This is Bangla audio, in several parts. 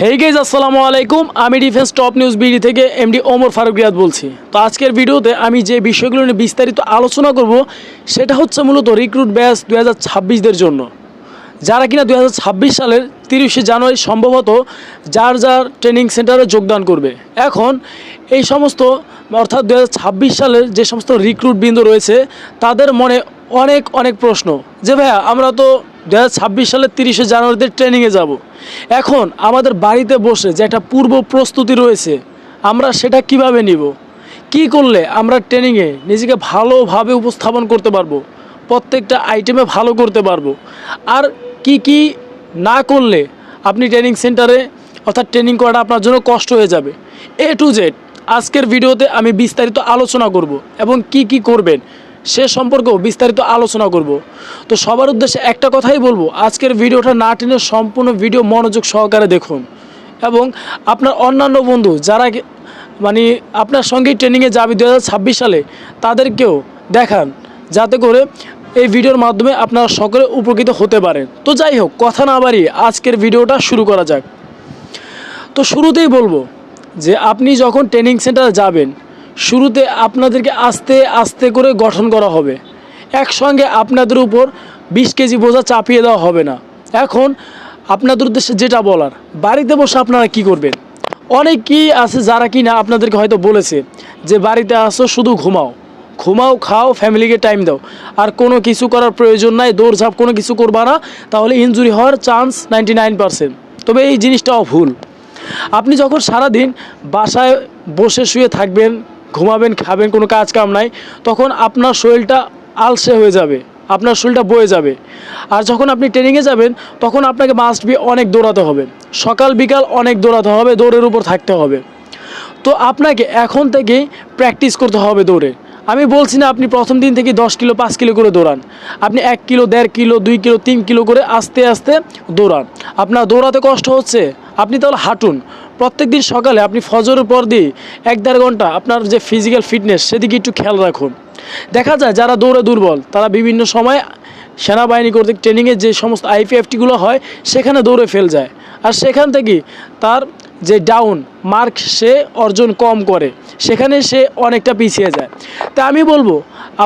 হেই গেজ আসসালামু আলাইকুম। আমি ডিফেন্স টপ নিউজ বিডি থেকে এমডি ওমর ফারুক রিয়াদ বলছি। তো আজকের ভিডিওতে আমি যে বিষয়গুলো নিয়ে বিস্তারিত আলোচনা করব, সেটা হচ্ছে মূলত রিক্রুট ব্যাচ দু হাজার জন্য। যারা কিনা দু হাজার ছাব্বিশ সালের তিরিশে জানুয়ারি সম্ভবত যার যার ট্রেনিং সেন্টারে যোগদান করবে। এখন এই সমস্ত, অর্থাৎ দু হাজার ছাব্বিশ সালের যে সমস্ত রিক্রুট বৃন্দ রয়েছে, তাদের মনে অনেক অনেক প্রশ্ন। যে ভাইয়া, আমরা তো দু হাজার ছাব্বিশ সালের তিরিশে জানুয়ারিতে ট্রেনিংয়ে যাব। এখন আমাদের বাড়িতে বসে যে একটা পূর্ব প্রস্তুতি রয়েছে, আমরা সেটা কীভাবে নিব? কি করলে আমরা ট্রেনিংয়ে নিজেকে ভালোভাবে উপস্থাপন করতে পারব? প্রত্যেকটা আইটেমে ভালো করতে পারব? আর কি কি না করলে আপনি ট্রেনিং সেন্টারে অর্থাৎ ট্রেনিং করাটা আপনার জন্য কষ্ট হয়ে যাবে? এ টু জেড আজকের ভিডিওতে আমি বিস্তারিত আলোচনা করব এবং কি কি করবেন? সে সম্পর্কেও বিস্তারিত আলোচনা করব। তো সবার উদ্দেশ্যে একটা কথাই বলব, আজকের ভিডিওটা না টেনে সম্পূর্ণ ভিডিও মনোযোগ সহকারে দেখুন এবং আপনার অন্যান্য বন্ধু যারা মানে আপনার সঙ্গে ট্রেনিংয়ে যাবে দু হাজার ছাব্বিশ সালে, তাদেরকেও দেখান যাতে করে এই ভিডিওর মাধ্যমে আপনারা সকলে উপকৃত হতে পারেন। তো যাই হোক, কথা না বাড়িয়ে আজকের ভিডিওটা শুরু করা যাক। তো শুরুতেই বলব যে আপনি যখন ট্রেনিং সেন্টারে যাবেন শুরুতে আপনাদেরকে আস্তে আস্তে করে গঠন করা হবে। একসঙ্গে আপনাদের উপর বিশ কেজি বোঝা চাপিয়ে দেওয়া হবে না। এখন আপনাদের উদ্দেশ্যে যেটা বলার, বাড়িতে বসে আপনারা কি করবেন? অনেকেই আছে যারা কি না আপনাদেরকে হয়তো বলেছে যে, বাড়িতে আসো, শুধু ঘুমাও। ঘুমাও, খাও, ফ্যামিলিকে টাইম দাও। আর কোনো কিছু করার প্রয়োজন নাই, দৌড়ঝাঁপ কোনো কিছু করবা না, তাহলে ইনজুরি হওয়ার চান্স নাইনটি তবে এই জিনিসটাও ভুল। আপনি যখন সারাদিন বাসায় বসে শুয়ে থাকবেন ঘুমাবেন, খাবেন, কোনো কাজ কাম নাই, তখন আপনার শরীরটা আলসে হয়ে যাবে, আপনার শরীরটা বয়ে যাবে। আর যখন আপনি ট্রেনিংয়ে যাবেন, তখন আপনাকে মাস্ট বি অনেক দৌড়াতে হবে। সকাল, বিকাল অনেক দৌড়াতে হবে, দৌড়ের উপর থাকতে হবে। তো আপনাকে এখন থেকেই প্র্যাকটিস করতে হবে দৌড়ে। আমি বলছি না আপনি প্রথম দিন থেকে দশ কিলো, পাঁচ কিলো করে দৌড়ান। আপনি এক কিলো, দেড় কিলো, দুই কিলো, তিন কিলো করে আস্তে আস্তে দৌড়ান। আপনার দৌড়াতে কষ্ট হচ্ছে? আপনি তাহলে হাঁটুন। প্রত্যেক দিন সকালে আপনি ফজরের পর দিয়ে এক দেড় ঘণ্টা আপনার যে ফিজিক্যাল ফিটনেস সেদিকে একটু খেয়াল রাখুন। দেখা যায় যারা দৌড়ে দুর্বল, তারা বিভিন্ন সময় সেনাবাহিনী কর্তৃক ট্রেনিংয়ে যে সমস্ত আইপিএফটিগুলো হয়, সেখানে দৌড়ে ফেল যায়। আর সেখান থেকে তার যে ডাউন মার্ক সে অর্জন কম করে। সেখানে সে অনেকটা পিছিয়ে যায়। তা আমি বলব,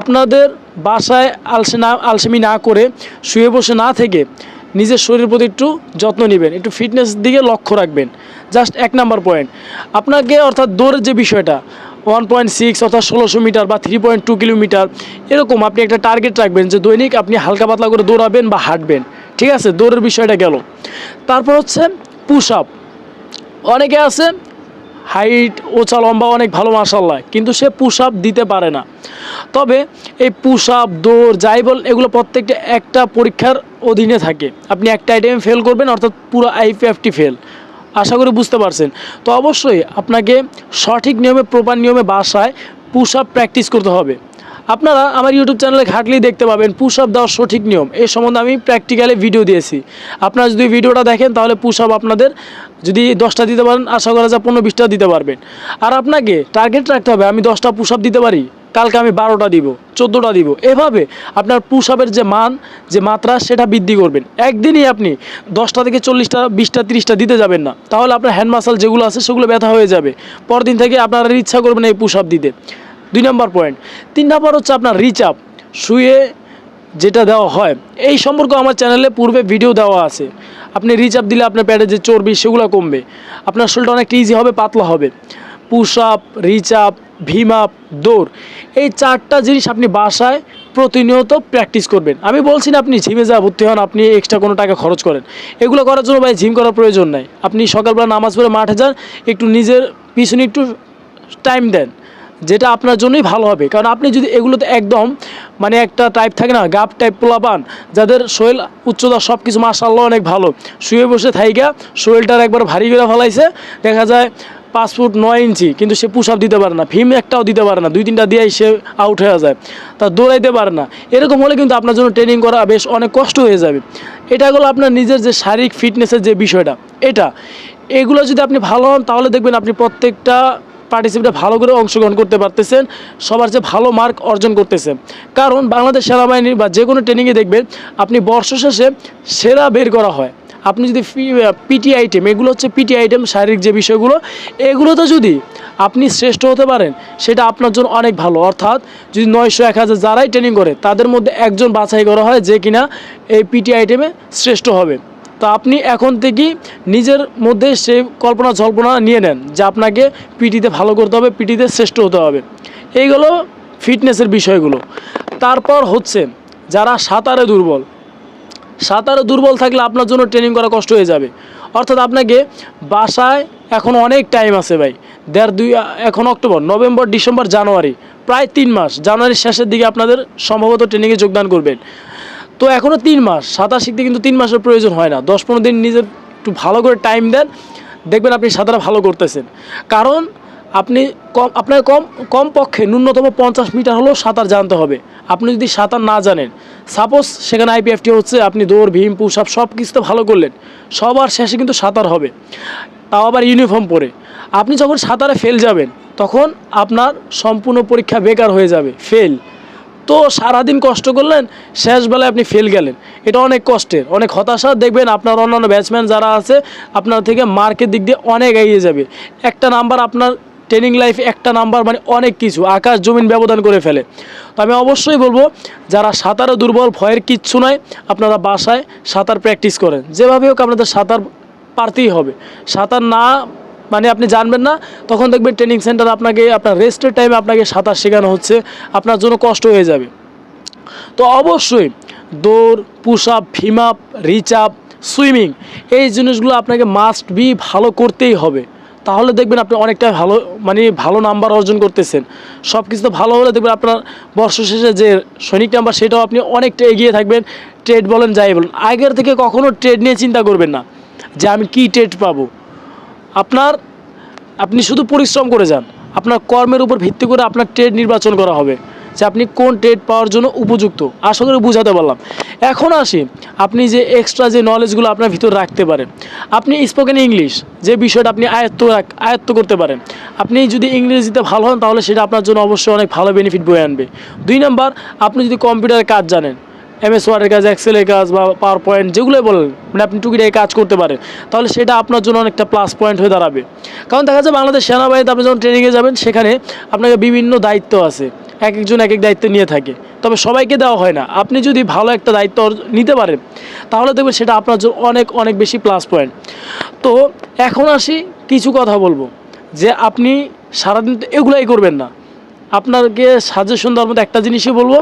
আপনাদের বাসায় আলসে না আলসেমি না করে শুয়ে বসে না থেকে নিজের শরীরের প্রতি একটু যত্ন নেবেন, একটু ফিটনেস দিকে লক্ষ্য রাখবেন। জাস্ট এক নাম্বার পয়েন্ট আপনাকে অর্থাৎ দৌড়ের যে বিষয়টা ওয়ান পয়েন্ট সিক্স অর্থাৎ ষোলোশো মিটার বা থ্রি পয়েন্ট টু কিলোমিটার এরকম আপনি একটা টার্গেট রাখবেন যে দৈনিক আপনি হালকা পাতলা করে দৌড়াবেন বা হাঁটবেন। ঠিক আছে? দৌড়ের বিষয়টা গেল। তারপর হচ্ছে পুশ আপ অনেকে আছে হাইট, ওচা, লম্বা অনেক ভালো মাসাল্লাহ কিন্তু সে পুশ আপ দিতে পারে না। তবে এই পুশ আপ দৌড়, যাই বল, এগুলো প্রত্যেকটা একটা পরীক্ষার অধীনে থাকে। আপনি একটা আইটেম ফেল করবেন, অর্থাৎ পুরো আইপিএফটি ফেল আশা করি বুঝতে পারছেন। তো অবশ্যই আপনাকে সঠিক নিয়মে প্রপার নিয়মে বাসায় পুশ আপ প্র্যাকটিস করতে হবে। আপনারা আমার ইউটিউব চ্যানেলে ঘাটলেই দেখতে পাবেন পুশ আপ দেওয়ার সঠিক নিয়ম। এই সম্বন্ধে আমি প্র্যাকটিক্যালি ভিডিও দিয়েছি। আপনারা যদি ভিডিওটা দেখেন, তাহলে পুশ আপ আপনাদের যদি দশটা দিতে পারেন, আশা করা যায় পনেরো বিশটা দিতে পারবেন। আর আপনাকে টার্গেট রাখতে হবে, আমি দশটা পুশ আপ দিতে পারি, কালকে আমি বারোটা দিব, চোদ্দোটা দিব। এভাবে আপনার পুশ আপের যে মান, যে মাত্রা, সেটা বৃদ্ধি করবেন। একদিনই আপনি দশটা থেকে চল্লিশটা, বিশটা, তিরিশটা দিতে যাবেন না। তাহলে আপনার হ্যান্ড মাসাল যেগুলো আছে, সেগুলো ব্যথা হয়ে যাবে। পরদিন থেকে আপনারা ইচ্ছা করবেন এই পুশ আপ দিতে। দুই নম্বর পয়েন্ট তিন নম্বর হচ্ছে আপনার রিচ আপ শুয়ে যেটা দেওয়া হয়, এই সম্পর্কে আমার চ্যানেলে পূর্বে ভিডিও দেওয়া আছে। আপনি রিচ আপ দিলে আপনার প্যাডে যে চর্বি, সেগুলো কমবে। আপনার শরীরটা অনেকটা ইজি হবে, পাতলা হবে। Push up reach up beam up দৌড়, এই চারটা জিনিস আপনি বাসায় প্রতিনিয়ত প্র্যাকটিস করবেন। আমি বলছি না আপনি জিমে যা ভর্তি হন, আপনি এক্সট্রা কোনো টাকা খরচ করেন। এগুলো করার জন্য ভাই জিম করার প্রয়োজন নাই। আপনি সকালবেলা নামাজ পড়ে মাঠে যান, একটু নিজের পিছনে একটু টাইম দেন। যেটা আপনার জন্যই ভালো হবে। কারণ আপনি যদি এগুলোতে একদম মানে একটা টাইপ থাকে না গাপ টাইপ পোলা পান যাদের শরীর উচ্চতা সব কিছু মাসাল্লাহ অনেক ভালো, শুয়ে বসে থাইকা শরীরটার একবার ভারী করে ফেলাইছে, দেখা যায় পাঁচ ফুট নয় ইঞ্চি, কিন্তু সে পুশ আপ দিতে পারে না, ভীম একটাও দিতে পারে না, দুই তিনটা দিয়েই সে আউট হয়ে যায়, তা দৌড়াইতে পারে না। এরকম হলে কিন্তু আপনার জন্য ট্রেনিং করা বেশ অনেক কষ্ট হয়ে যাবে। এটা হলো আপনার নিজের যে শারীরিক ফিটনেসের যে বিষয়টা, এটা। এগুলো যদি আপনি ভালো হন, তাহলে দেখবেন আপনি প্রত্যেকটা পার্টিসিপেটে ভালো করে অংশগ্রহণ করতে পারতেছেন, সবার যে ভালো মার্ক অর্জন করতেছেন কারণ বাংলাদেশ সেনাবাহিনী বা যে কোনো ট্রেনিংয়ে দেখবেন, আপনি বর্ষ শেষে সেরা বের করা হয়। আপনি যদি পিটি আইটেম এগুলো হচ্ছে পিটি আইটেম শারীরিক যে বিষয়গুলো, এগুলোতে যদি আপনি শ্রেষ্ঠ হতে পারেন, সেটা আপনার জন্য অনেক ভালো। অর্থাৎ যদি নয়শো এক হাজার যারাই ট্রেনিং করে, তাদের মধ্যে একজন বাছাই করা হয় যে কিনা এই পিটি আইটেমে শ্রেষ্ঠ হবে। তো আপনি এখন থেকেই নিজের মধ্যে সেই কল্পনা জল্পনা নিয়ে নেন যে আপনাকে পিটিতে ভালো করতে হবে, পিটিতে শ্রেষ্ঠ হতে হবে। এইগুলো ফিটনেসের বিষয়গুলো। তারপর হচ্ছে, যারা সাঁতারে দুর্বল সাঁতারে দুর্বল থাকলে আপনার জন্য ট্রেনিং করা কষ্ট হয়ে যাবে। অর্থাৎ আপনাকে বাসায় এখন অনেক টাইম আছে ভাই। দেড় দুই, এখন অক্টোবর, নভেম্বর, ডিসেম্বর, জানুয়ারি, প্রায় তিন মাস। জানুয়ারির শেষের দিকে আপনাদের সম্ভবত ট্রেনিংয়ে যোগদান করবেন। তো এখনও তিন মাস, সাঁতার শিখতে কিন্তু তিন মাসের প্রয়োজন হয় না। দশ পনেরো দিন নিজের একটু ভালো করে টাইম দেন, দেখবেন আপনি সাঁতার ভালো করতেছেন। কারণ আপনি কম, আপনার কম কম পক্ষে ন্যূনতম পঞ্চাশ মিটার হলেও সাঁতার জানতে হবে। আপনি যদি সাঁতার না জানেন সাপোজ সেখানে আইপিএফটি হচ্ছে, আপনি দৌড়, ভীম পুশ আপ সব কিছুতে ভালো করলেন, সবার শেষে কিন্তু সাঁতার হবে। তাও আবার ইউনিফর্ম পরে। আপনি যখন সাঁতারে ফেল যাবেন, তখন আপনার সম্পূর্ণ পরীক্ষা বেকার হয়ে যাবে ফেল তো সারাদিন কষ্ট করলেন, শেষবেলায় আপনি ফেল গেলেন। এটা অনেক কষ্টের, অনেক হতাশা। দেখবেন আপনার অন্যান্য ব্যাটসম্যান যারা আছে, আপনার থেকে মার্কের দিক দিয়ে অনেক এগিয়ে যাবে। একটা নাম্বার আপনার ট্রেনিং লাইফে একটা নাম্বার মানে অনেক কিছু, আকাশ, জমিন ব্যবধান করে ফেলে। তো আমি অবশ্যই বলব, যারা সাঁতারে দুর্বল, ভয়ের কিচ্ছু নয় আপনারা বাসায় সাঁতার প্র্যাকটিস করেন। যেভাবে হোক আপনাদের সাঁতার পারতেই হবে। সাঁতার না মানে আপনি জানবেন না, তখন দেখবেন ট্রেনিং সেন্টার আপনাকে, আপনার রেস্টের টাইমে আপনাকে সাঁতার শেখানো হচ্ছে, আপনার জন্য কষ্ট হয়ে যাবে। তো অবশ্যই দৌড় push up beam up reach up swimming এই জিনিসগুলো আপনাকে মাস্ট বি ভালো করতেই হবে। তাহলে দেখবেন আপনি অনেকটা ভালো মানে ভালো নাম্বার অর্জন করতেছেন। সব কিছু তো ভালো হলে দেখবেন আপনার বর্ষ শেষে যে সৈনিক নাম্বার সেটাও আপনি অনেকটা এগিয়ে থাকবেন। ট্রেড বলেন, যাই বলেন, আগের থেকে কখনো ট্রেড নিয়ে চিন্তা করবেন না যে আমি কী ট্রেড পাবো। আপনার, আপনি শুধু পরিশ্রম করে যান। আপনার কর্মের উপর ভিত্তি করে আপনার ট্রেড নির্বাচন করা হবে, যে আপনি কোন ট্রেড পাওয়ার জন্য উপযুক্ত। আশা করি বুঝাতে পারলাম। এখন আসি, আপনি যে এক্সট্রা যে নলেজগুলো আপনার ভিতর রাখতে পারেন। আপনি স্পোকেন ইংলিশ যে বিষয়টা আপনি আয়ত্ত আয়ত্ত করতে পারেন। আপনি যদি ইংরেজিতে ভালো হন, তাহলে সেটা আপনার জন্য অবশ্যই অনেক ভালো বেনিফিট বয়ে আনবে। দুই নাম্বার, আপনি যদি কম্পিউটারের কাজ জানেন এমএস ওয়ার্ডের কাজ এক্সেলের কাজ বা পাওয়ার পয়েন্ট যেগুলোই বলেন মানে আপনি টুকিটাই কাজ করতে পারেন, তাহলে সেটা আপনার জন্য অনেকটা প্লাস পয়েন্ট হয়ে দাঁড়াবে। কারণ দেখা যায় বাংলাদেশ সেনাবাহিনীতে আপনি যখন ট্রেনিংয়ে যাবেন, সেখানে আপনাকে বিভিন্ন দায়িত্ব আছে এক একজন এক এক দায়িত্ব নিয়ে থাকে। তবে সবাইকে দেওয়া হয় না। আপনি যদি ভালো একটা দায়িত্ব নিতে পারেন, তাহলে দেখবেন সেটা আপনার জন্য অনেক অনেক বেশি প্লাস পয়েন্ট তো এখন আসি কিছু কথা বলব, যে আপনি সারাদিন এগুলাই করবেন না। আপনাকে সাজেশন দেওয়ার মধ্যে একটা জিনিসই বলব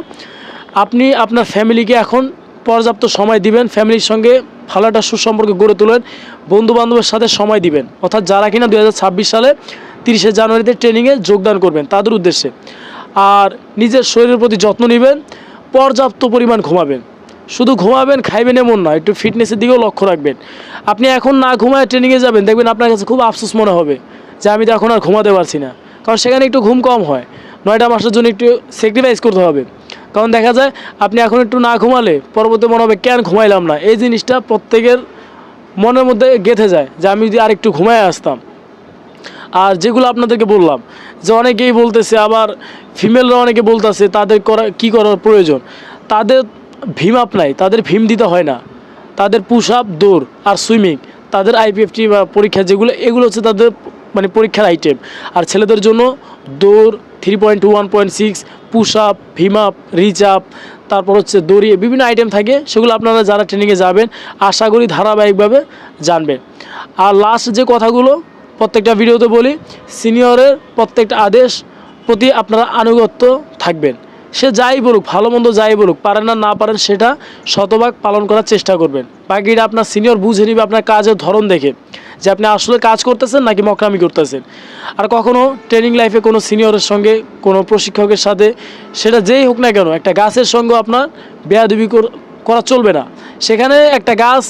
আপনি আপনার ফ্যামিলিকে এখন পর্যাপ্ত সময় দিবেন, ফ্যামিলির সঙ্গে ভালো একটা সুসম্পর্ক গড়ে তোলেন বন্ধু বান্ধবের সাথে সময় দিবেন। অর্থাৎ যারা কিনা দু হাজার ছাব্বিশ সালে তিরিশে জানুয়ারিতে ট্রেনিংয়ে যোগদান করবেন, তাদের উদ্দেশ্যে। আর নিজের শরীরের প্রতি যত্ন নেবেন, পর্যাপ্ত পরিমাণ ঘুমাবেন। শুধু ঘুমাবেন, খাইবেন এমন না, একটু ফিটনেসের দিকেও লক্ষ্য রাখবেন। আপনি এখন না ঘুমায় ট্রেনিংয়ে যাবেন, দেখবেন আপনার কাছে খুব আফসোস মনে হবে যে আমি তো এখন আর ঘুমাতে পারছি না। কারণ সেখানে একটু ঘুম কম হয়, নয়টা মাসের জন্য একটু স্যাক্রিফাইস করতে হবে। কারণ দেখা যায় আপনি এখন একটু না ঘুমালে পরবর্তী মনে হবে, কেন ঘুমাইলাম না? এই জিনিসটা প্রত্যেকের মনের মধ্যে গেঁথে যায় যে আমি যদি আরেকটু ঘুমায় আসতাম। আর যেগুলো আপনাদেরকে বললাম, যে অনেকেই বলতেছে, আবার ফিমেলরা অনেকে বলতেছে, তাদের করা, কী করার প্রয়োজন? তাদের ভীম আপ নাই, তাদের ভীম দিতে হয় না। তাদের পুশ আপ দৌড় আর সুইমিং তাদের আইপিএফটি বা পরীক্ষা যেগুলো, এগুলো হচ্ছে তাদের মানে পরীক্ষার আইটেম আর ছেলেদের জন্য দৌড় three point two one point six push up beam up reach up তারপর হচ্ছে দড়িয়ে বিভিন্ন আইটেম থাকে, সেগুলো আপনারা যারা ট্রেনিংয়ে যাবেন, আশা করি ধারাবাহিকভাবে জানবেন। আর লাস্ট যে কথাগুলো, প্রত্যেকটা ভিডিওতে বলি সিনিয়রের প্রত্যেকটা আদেশ প্রতি আপনারা আনুগত্য থাকবেন। সে যাই বলুক, ভালো মন্দ যাই বলুক, পারেন না না পারেন, সেটা শতভাগ পালন করার চেষ্টা করবেন। বাকিটা আপনার সিনিয়র বুঝে নিবে আপনার কাজের ধরন দেখে, যে আপনি আসলে কাজ করতেছেন নাকি মকরামি করতেছেন। আর কখনো ট্রেনিং লাইফে কোনো সিনিয়রের সঙ্গে, কোনো প্রশিক্ষকের সাথে, সেটা যেই হোক না কেন, একটা গাছের সঙ্গে আপনার বেয়াদবি করা চলবে না। সেখানে একটা গাছ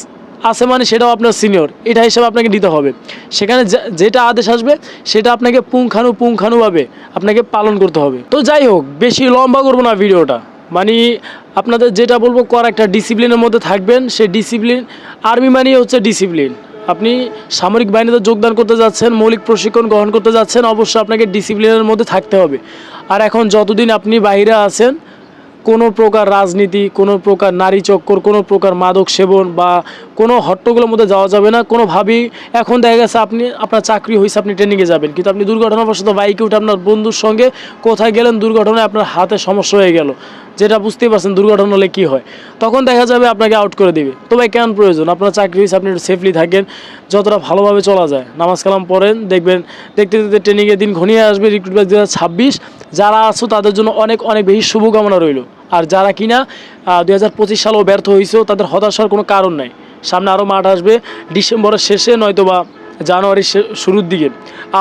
আছে মানে সেটাও আপনার সিনিয়র এটা হিসাবে আপনাকে দিতে হবে। সেখানে যেটা আদেশ আসবে, সেটা আপনাকে পুঙ্খানু পুঙ্খানুভাবে আপনাকে পালন করতে হবে। তো যাই হোক, বেশি লম্বা করব না ভিডিওটা। মানে আপনাদের যেটা বলব, কর একটা ডিসিপ্লিনের মধ্যে থাকবেন। সেই ডিসিপ্লিন আর্মি মানেই হচ্ছে ডিসিপ্লিন আপনি সামরিক বাহিনীতে যোগদান করতে যাচ্ছেন, মৌলিক প্রশিক্ষণ গ্রহণ করতে যাচ্ছেন, অবশ্যই আপনাকে ডিসিপ্লিনের মধ্যে থাকতে হবে। আর এখন যতদিন আপনি বাইরে আছেন, কোনো প্রকার রাজনীতি, কোনো প্রকার নারী চক্কর, কোনো প্রকার মাদক সেবন বা কোনো হট্টগুলোর মধ্যে যাওয়া যাবে না। কোনোভাবেই এখন দেখা গেছে আপনি, আপনার চাকরি হয়েছে, আপনি ট্রেনিংয়ে যাবেন। কিন্তু আপনি দুর্ঘটনাবশত বাইকে উঠে আপনার বন্ধুর সঙ্গে কোথায় গেলেন, দুর্ঘটনায় আপনার হাতে সমস্যা হয়ে গেল। যেটা বুঝতেই পারছেন দুর্ঘটনা হলে কী হয়। তখন দেখা যাবে আপনাকে আউট করে দিবে। তো ভাই কেন প্রয়োজন? আপনার চাকরি হয়েছে, আপনি সেফলি থাকেন। যতটা ভালোভাবে চলা যায়। নামাজ কালাম পড়েন, দেখবেন, দেখতে দেখতে ট্রেনিংয়ের দিন ঘনিয়ে আসবে। রিক্রুট ব্যাচ দু যারা আছো, তাদের জন্য অনেক অনেক বেশি শুভকামনা রইল। আর যারা কিনা দু হাজার পঁচিশ সালেও ব্যর্থ হয়েছেও তাদের হতাশার কোনো কারণ নাই। সামনে আরও মাঠ আসবে ডিসেম্বরের শেষে নয়তো বা জানুয়ারির শুরুর দিকে।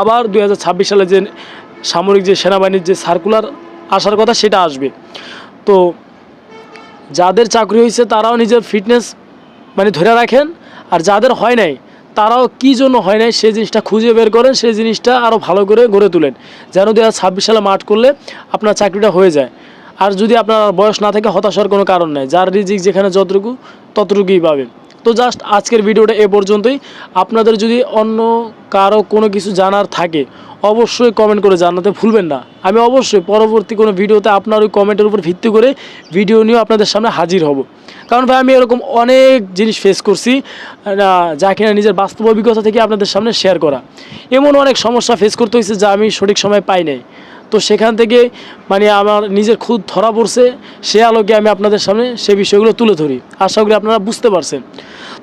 আবার দুই হাজার ছাব্বিশ সালে যে সামরিক যে সেনাবাহিনীর যে সার্কুলার আসার কথা সেটা আসবে। তো যাদের চাকরি হয়েছে তারাও নিজের ফিটনেস মানে ধরে রাখেন, আর যাদের হয় নাই তারাও কী জন্য হয় নাই সেই জিনিসটা খুঁজে বের করেন সেই জিনিসটা আরও ভালো করে গড়ে তুলেন। যেন দু হাজার ছাব্বিশ সালে মাঠ করলে আপনার চাকরিটা হয়ে যায়। আর যদি আপনার বয়স না থাকে হতাশার কোনো কারণ নেই। যার রিজিক যেখানে যতটুকু, ততটুকুই পাবেন। তো জাস্ট আজকের ভিডিওটা এ পর্যন্তই। আপনাদের যদি অন্য কারও কোনো কিছু জানার থাকে, অবশ্যই কমেন্ট করে জানাতে ভুলবেন না। আমি অবশ্যই পরবর্তী কোনো ভিডিওতে আপনার ওই কমেন্টের উপর ভিত্তি করে ভিডিও নিয়েও আপনাদের সামনে হাজির হব। কারণ ভাই, আমি এরকম অনেক জিনিস ফেস করছি যা কিনা নিজের বাস্তব অভিজ্ঞতা থেকে আপনাদের সামনে শেয়ার করা। এমন অনেক সমস্যা ফেস করতে হয়েছে যা আমি সঠিক সময় পাই নাই। তো সেখান থেকে মানে আমার নিজের খুদ ধরা পড়ছে, সে আলোকে আমি আপনাদের সামনে সে বিষয়গুলো তুলে ধরি। আশা করি আপনারা বুঝতে পারছেন।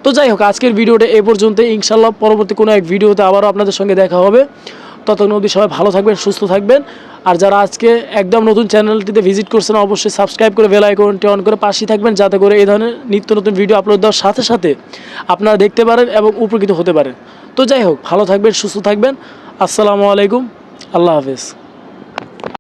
তো যাই হোক, আজকের ভিডিওটা এ পর্যন্ত। ইনশাল্লাহ পরবর্তী কোনো এক ভিডিওতে আবারও আপনাদের সঙ্গে দেখা হবে। ততক্ষণ অবধি সবাই ভালো থাকবেন, সুস্থ থাকবেন। আর যারা আজকে একদম নতুন চ্যানেলটিতে ভিজিট করছেন, অবশ্যই সাবস্ক্রাইব করে বেল আইকনটি অন করে পাশেই থাকবেন, যাতে করে এই ধরনের নিত্য নতুন ভিডিও আপলোড দেওয়ার সাথে সাথে আপনারা দেখতে পারেন এবং উপকৃত হতে পারেন। তো যাই হোক, ভালো থাকবেন, সুস্থ থাকবেন। আসসালামু আলাইকুম। আল্লাহ হাফেজ।